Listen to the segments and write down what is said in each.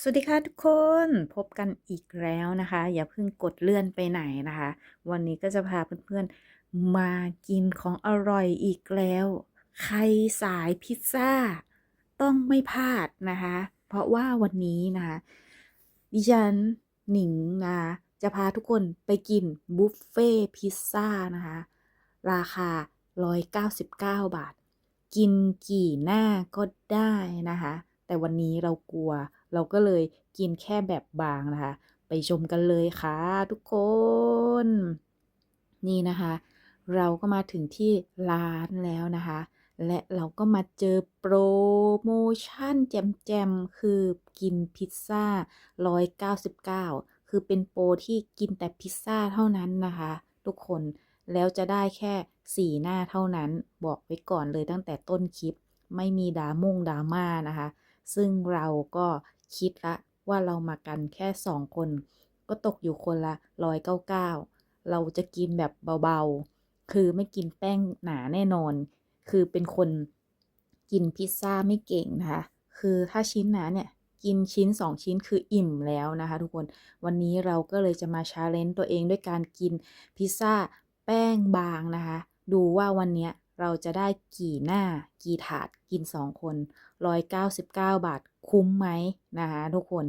สวัสดีค่ะทุกคนพบกันอีกแล้วนะคะ อย่าเพิ่งกดเลื่อนไปไหนนะคะ วันนี้ก็จะพาเพื่อนๆมากินของอร่อยอีกแล้ว ใครสายพิซซ่า ต้องไม่พลาดนะคะ เพราะว่าวันนี้นะคะดิฉันหนิงนะคะจะพาทุกคนไปกินบุฟเฟ่พิซซ่านะคะ ราคา 199 บาท กินกี่หน้าก็ได้นะคะ แต่วันนี้เรากลัว เราก็เลยกินแค่แบบบางนะคะ ไปชมกันเลยค่ะทุกคน นี่นะคะ เราก็มาถึงที่ร้านแล้วนะคะ และเราก็มาเจอโปรโมชั่นแจมๆ คือกินพิซซ่า 199 คือเป็นโปรที่กินแต่พิซซ่าเท่านั้นนะคะ ทุกคนแล้วจะได้แค่ 4 หน้าเท่านั้นบอกไว้ก่อนเลยตั้งแต่ต้นคลิปไม่มีดาม่งดราม่านะคะ ซึ่งเราก็ คิดละว่าเรามากันแค่2คน ก็ตกอยู่คนละ199เก้าเราจะกินแบบเบาๆ คือไม่กินแป้งหนาแน่นอน คือเป็นคนกินพิซซ่าไม่เก่งนะคะ คือถ้าชิ้นหนาเนี่ยกินชิ้น 2 ชิ้นคืออิ่มแล้วนะคะ ทุกคนวันนี้เราก็เลยจะมาชาเลนจ์ตัวเองด้วยการกินพิซซ่าแป้งบางนะคะ ดูว่าวันนี้ เราจะได้กี่หน้ากี่ถาดกิน 2 คน 199 บาทคุ้มไหมนะคะทุกคน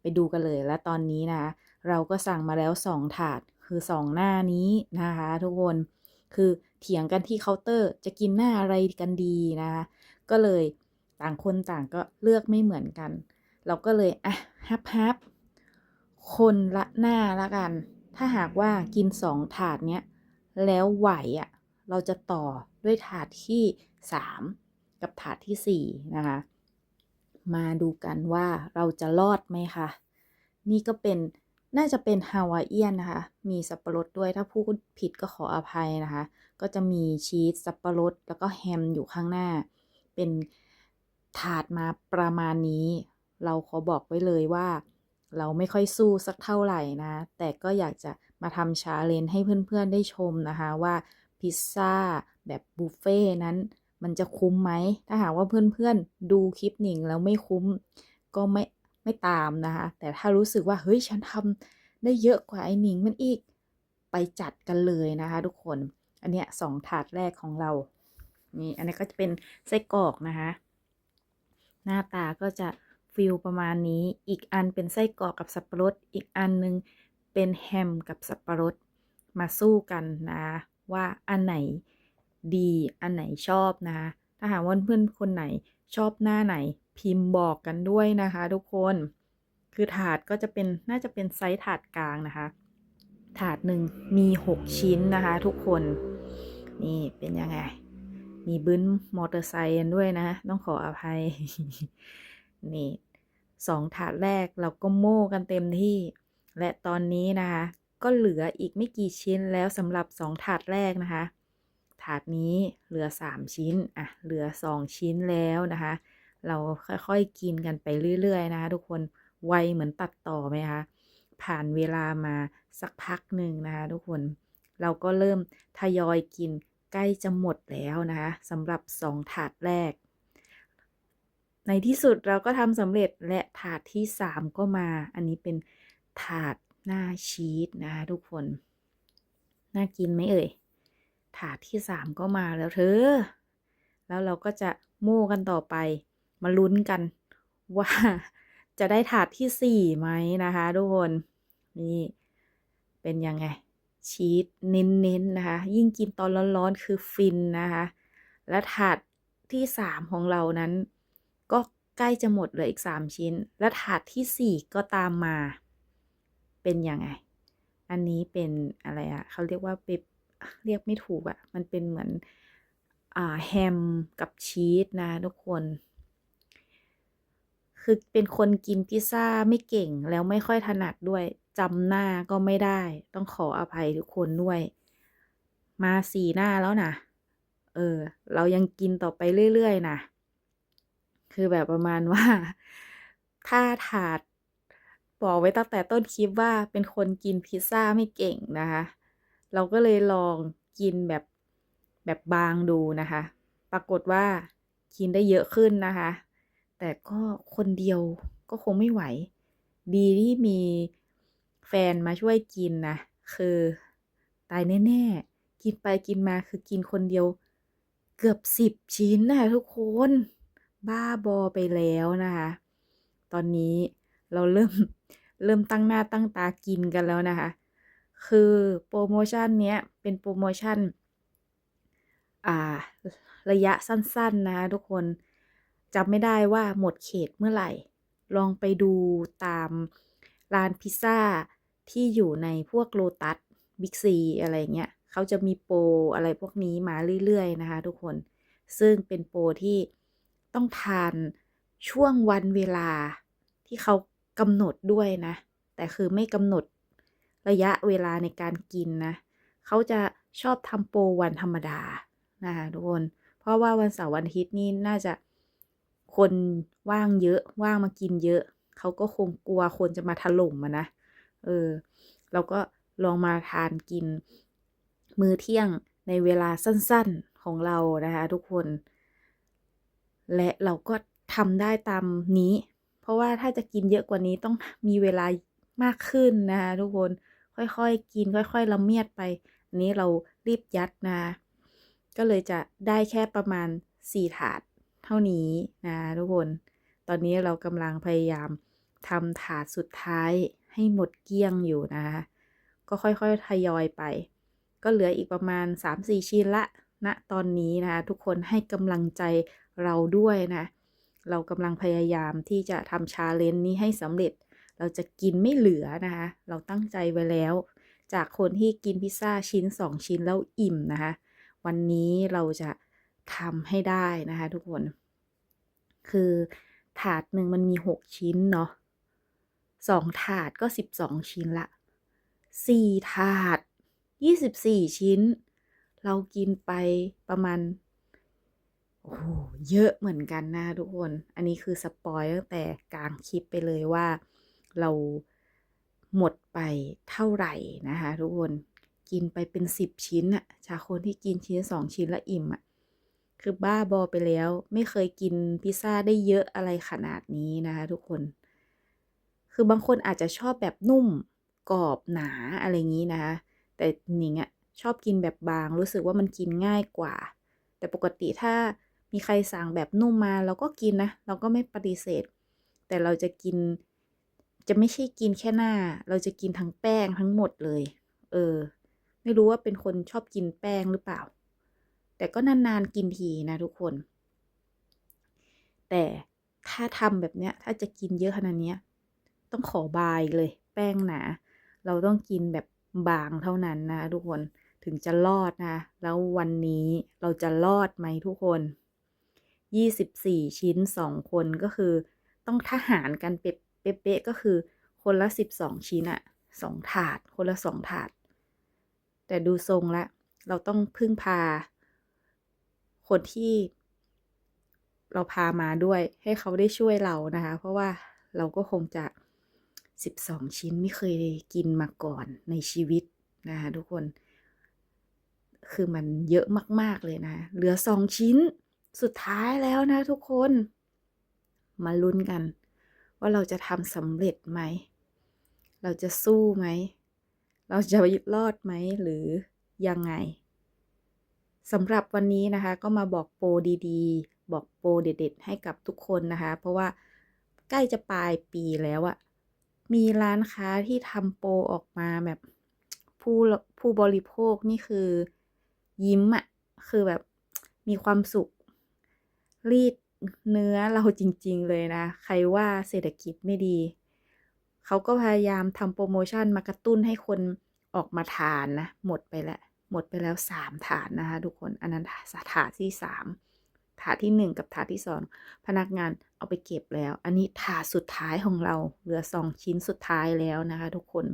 ไปดูกันเลยและตอนนี้นะคะเราก็สั่งมาแล้ว 2 ถาดคือ 2 หน้านี้นะคะทุกคนคือเถียงกันที่เคาน์เตอร์จะกินหน้าอะไรกันดีนะคะก็เลยต่างคนต่างก็เลือกไม่เหมือนกัน เราก็เลยอะฮับฮับคนละหน้าละกัน ถ้าหากว่ากิน2ถาดเนี้ยแล้วไหวอะ เราจะต่อด้วยถาดที่ 3 กับถาดที่ 4 นะคะ มาดูกันว่าเราจะรอดไหมคะ นี่ก็เป็นน่าจะเป็นฮาวายเอียนนะคะ มีสับปะรดด้วย ถ้าพูดผิดก็ขออภัยนะคะ ก็จะมีชีสสับปะรดแล้วก็แฮมอยู่ข้างหน้า เป็นถาดมาประมาณนี้ เราขอบอกไว้เลยว่า เราไม่ค่อยสู้สักเท่าไหร่นะ แต่ก็อยากจะมาทำชาเลนจ์ให้เพื่อนๆได้ชมนะคะว่า พิซซ่าแบบบุฟเฟ่นั้น มันจะคุ้มไหม ถ้าหากว่าเพื่อนๆดูคลิปหนิงแล้วไม่คุ้มก็ไม่ไม่ตามนะคะ แต่ถ้ารู้สึกว่าเฮ้ยฉันทำได้เยอะกว่าไอ้หนิงมันอีกไปจัดกันเลยนะคะ ทุกคน อันเนี้ยสองถาดแรกของเรา นี่ อันนี้ก็จะเป็นไส้กรอกนะคะ หน้าตาก็จะฟิลประมาณนี้ อีกอันเป็นไส้กรอกกับสับปะรด อีกอันนึงเป็นแฮมกับสับปะรด มาสู้กันนะ ว่าอันไหนดีอันไหนชอบนะถ้าหากว่าเพื่อนคนไหนชอบหน้าไหนพิมพ์บอกกันด้วยนะคะ ทุกคน คือถาดก็จะเป็นน่าจะเป็นไซส์ถาดกลางนะคะ ถาดหนึ่งมี 6 ชิ้นนะคะ ทุกคนนี่เป็นยังไง มีบึ้นมอเตอร์ไซค์กันด้วยนะ ต้องขออภัย นี่สองถาดแรกเราก็โม่กันเต็มที่ และตอนนี้นะคะ ก็เหลืออีกไม่กี่ชิ้นแล้วสำหรับสองถาดแรกนะคะ ถาดนี้เหลือ 3 ชิ้น อะ เหลือ 2 ชิ้นแล้วนะคะ เราค่อยๆกินกันไปเรื่อยๆนะคะทุกคนไวเหมือนตัดต่อไหมคะ ผ่านเวลามาสักพักหนึ่งนะคะทุกคน เราก็เริ่มทยอยกินใกล้จะหมดแล้วนะคะสำหรับ 2 ถาดแรก ในที่สุดเราก็ทำสำเร็จและถาดที่ 3 ก็มา อันนี้เป็นถาด หน้าชีสนะคะทุกคน น่ากินไหมเอ่ย ถาดที่3ก็มาแล้วเธอ แล้วเราก็จะโม่กันต่อไป มาลุ้นกันว่าจะได้ถาดที่4ไหมนะคะทุกคน นี่เป็นยังไง ชีสเน้นๆนะคะ ยิ่งกินตอนร้อนๆคือฟินนะคะ และถาดที่3ของเรานั้น ก็ใกล้จะหมดเหลืออีก3ชิ้น และถาดที่4ก็ตามมา เป็นยังไง อันนี้เป็นอะไรอะเขาเรียกว่าเปเรียกไม่ถูกอะมันเป็นเหมือนอ่าแฮมกับชีสนะทุกคน คือเป็นคนกินพิซซ่าไม่เก่งแล้วไม่ค่อยถนัดด้วยจำหน้าก็ไม่ได้ ต้องขออภัยทุกคนด้วย มาสี่หน้าแล้วนะเออ เรายังกินต่อไปเรื่อยๆนะคือแบบประมาณว่า ถ้าถาด บอกไว้ตั้งแต่ต้นคลิปว่าเป็นคนกินพิซซ่าไม่เก่งนะคะ เราก็เลยลองกินแบบแบบบางดูนะคะ ปรากฏว่ากินได้เยอะขึ้นนะคะ แต่ก็คนเดียวก็คงไม่ไหว ดีที่มีแฟนมาช่วยกินนะคือตายแน่ๆ กินไปกินมาคือกินคนเดียว เกือบสิบชิ้นนะทุกคน บ้าบอไปแล้วนะคะ ตอนนี้ เราเริ่มเริ่มตั้งหน้าตั้งตากินกันแล้วนะคะ คือโปรโมชั่นเนี้ยเป็นโปรโมชั่น อ่า ระยะสั้นๆนะคะทุกคนจำไม่ได้ว่าหมดเขตเมื่อไหร่ ลองไปดูตามร้านพิซซ่าที่อยู่ในพวกโลตัสบิ๊กซีอะไรเงี้ยเขาจะมีโปรอะไรพวกนี้มาเรื่อยๆนะคะทุกคน ซึ่งเป็นโปรที่ต้องทานช่วงวันเวลาที่เขา กำหนดด้วยนะ แต่คือไม่กำหนดระยะเวลาในการกินนะ เขาจะชอบทำโปรวันธรรมดานะคะทุกคน เพราะว่าวันเสาร์วันอาทิตย์นี่น่าจะคนว่างเยอะว่างมากินเยอะ เขาก็คงกลัวคนจะมาถล่มมานะ เออ เราก็ลองมาทานกิน มื้อเที่ยงในเวลาสั้นๆของเรานะคะทุกคน และเราก็ทำได้ตามนี้ เพราะว่าถ้าจะกินเยอะกว่านี้ต้องมีเวลามากขึ้นนะคะทุกคนค่อยๆ กินค่อยๆละเมียดไปอันนี้เรารีบยัดนะ ก็เลยจะได้แค่ประมาณ 4 ถาดเท่านี้นะทุกคน ตอนนี้เรากำลังพยายามทำถาดสุดท้ายให้หมดเกลี้ยงอยู่นะคะก็ค่อยๆ ทยอยไป ก็เหลืออีกประมาณ 3-4 ชิ้นละณนะตอนนี้นะคะทุกคนให้กำลังใจเราด้วยนะ เรากำลังพยายามที่จะทำชาเลนจ์นี้ให้สำเร็จ เราจะกินไม่เหลือนะคะ เราตั้งใจไว้แล้ว จากคนที่กินพิซซ่าชิ้น 2 ชิ้นแล้วอิ่มนะคะ วันนี้เราจะทำให้ได้นะคะทุกคน คือถาดหนึ่งมันมี 6 ชิ้นเนาะสองถาดก็ 12 ชิ้นละสี่ถาด 24 ชิ้น เรากินไปประมาณ โอ้โหเยอะเหมือนกันนะทุกคน อันนี้คือสปอยตั้งแต่กลางคลิปไปเลยว่าเราหมดไปเท่าไหร่นะคะทุกคน กินไปเป็นสิบชิ้นอะจาคนที่กินชิ้นสองชิ้นละอิ่มอะคือบ้าบอไปแล้วไม่เคยกินพิซซ่าได้เยอะอะไรขนาดนี้นะคะทุกคน คือบางคนอาจจะชอบแบบนุ่มกรอบหนาอะไรอย่างนี้นะคะ แต่หนิงอะชอบกินแบบบางรู้สึกว่ามันกินง่ายกว่า แต่ปกติถ้า มีใครสั่งแบบนุ่มมาเราก็กินนะ เราก็ไม่ปฏิเสธ แต่เราจะกิน จะไม่ใช่กินแค่หน้า เราจะกินทั้งแป้งทั้งหมดเลย เออ ไม่รู้ว่าเป็นคนชอบกินแป้งหรือเปล่า แต่ก็นานๆกินทีนะทุกคน แต่ถ้าทำแบบเนี้ย ถ้าจะกินเยอะขนาดเนี้ยต้องขอบายเลย แป้งหนา เราต้องกินแบบบางเท่านั้นนะทุกคนถึงจะรอดนะ แล้ววันนี้เราจะรอดไหมทุกคน 24 ชิ้น 2 คนก็คือ ต้องทหารกันเป๊ะๆก็คือ คนละ 12 ชิ้นอะสองถาด คนละสองถาด แต่ดูทรงละเราต้องพึ่งพา คนที่เราพามาด้วยให้เขาได้ช่วยเรานะคะ เพราะว่าเราก็คงจะ 12 ชิ้นไม่เคยกินมาก่อนในชีวิตนะคะทุกคน คือมันเยอะมาก ๆ เลยนะ เหลือสองชิ้น สุดท้ายแล้วนะทุกคน มาลุ้นกัน ว่าเราจะทำสำเร็จไหม เราจะสู้ไหม เราจะรอดไหมหรือยังไงสำหรับวันนี้นะคะ ก็มาบอกโปรดีๆ บอกโปรเด็ดๆ ให้กับทุกคนนะคะ เพราะว่าใกล้จะปลายปีแล้วอะมีร้านค้าที่ทำโปรออกมาแบบผู้ผู้บริโภคนี่คือยิ้มอะคือแบบมีความสุข รีดเนื้อเราจริง ๆ เลยนะ ใครว่าเศรษฐกิจไม่ดี เขาก็พยายามทำโปรโมชั่นมากระตุ้นให้คนออกมาทานนะ หมดไปแล้ว หมดไปแล้วสามถาดนะคะทุกคน อันนั้นถาดที่สามถาดที่หนึ่งกับถาดที่สองพนักงานเอาไปเก็บแล้ว อันนี้ถาดสุดท้ายของเรา เหลือสองชิ้นสุดท้ายแล้วนะคะ ทุกคน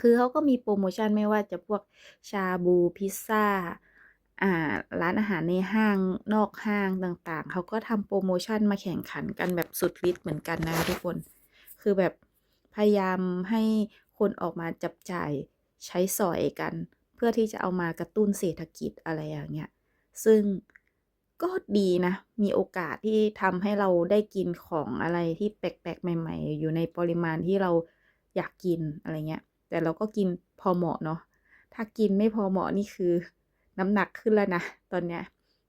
คือเขาก็มีโปรโมชั่นไม่ว่าจะพวกชาบูพิซซ่าอ่า ร้านอาหารในห้างนอกห้างต่างๆ เขาก็ทำโปรโมชั่นมาแข่งขันกันแบบสุดฤทธิ์เหมือนกันนะทุกคน คือแบบพยายามให้คนออกมาจับจ่ายใช้สอยกัน เพื่อที่จะเอามากระตุ้นเศรษฐกิจอะไรอย่างเงี้ย ซึ่งก็ดีนะ มีโอกาสที่ทำให้เราได้กินของอะไรที่แปลกๆ ใหม่ ๆ อยู่ในปริมาณที่เราอยากกินอะไรเงี้ย แต่เราก็กินพอเหมาะเนาะ ถ้ากินไม่พอเหมาะนี่คือ น้ำหนักขึ้นแล้วนะตอนเนี้ย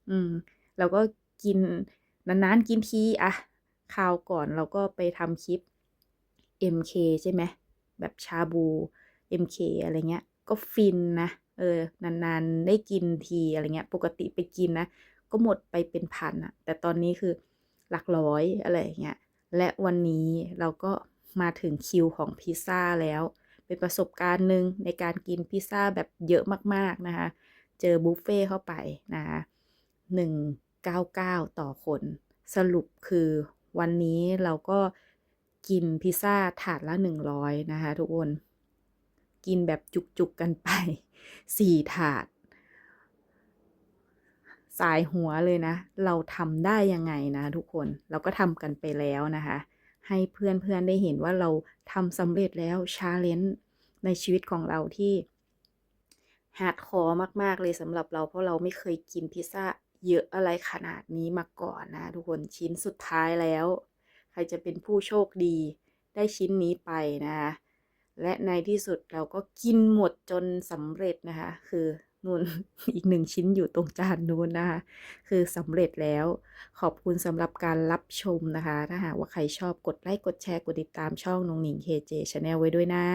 อืมเราก็กินนานๆกินทีอะคราวก่อนเราก็ไปทำคลิป MK ใช่ไหมแบบชาบู MK อะไรเงี้ย ก็ฟินนะเออนานๆได้กินทีอะไรเงี้ย ปกติไปกินนะ ก็หมดไปเป็นพันอะแต่ตอนนี้คือหลักร้อยอะไรเงี้ยและวันนี้เราก็มาถึงคิวของพิซซ่าแล้ว เป็นประสบการณ์หนึ่งในการกินพิซซ่าแบบเยอะมากๆนะคะ เจอบุฟเฟ่เข้าไปนะคะหนึ่งเก้าเก้าต่อคน สรุปคือวันนี้เราก็กินพิซซ่าถาดละหนึ่งร้อยนะคะทุกคน กินแบบจุกๆกันไปสี่ถาด สายหัวเลยนะ เราทำได้ยังไงนะทุกคน เราก็ทำกันไปแล้วนะคะ ให้เพื่อนๆได้เห็นว่าเราทำสำเร็จแล้วชาเลนจ์ในชีวิตของเราที่ ฮาร์ดคอร์มาก ๆ เลยสำหรับเราเพราะเราไม่เคยกินพิซซ่าเยอะอะไรขนาดนี้มาก่อนนะทุกคนชิ้นสุดท้ายแล้ว ใครจะเป็นผู้โชคดีได้ชิ้นนี้ไปนะ และในที่สุดเราก็กินหมดจนสำเร็จนะคะ คือนู่นอีกหนึ่งชิ้นอยู่ตรงจานนู้นนะคะ คือสำเร็จแล้ว ขอบคุณสำหรับการรับชมนะคะ ถ้าหากว่าใครชอบกดไลค์กดแชร์กดติดตามช่องนงหนิง KJ Channel ไว้ด้วยนะ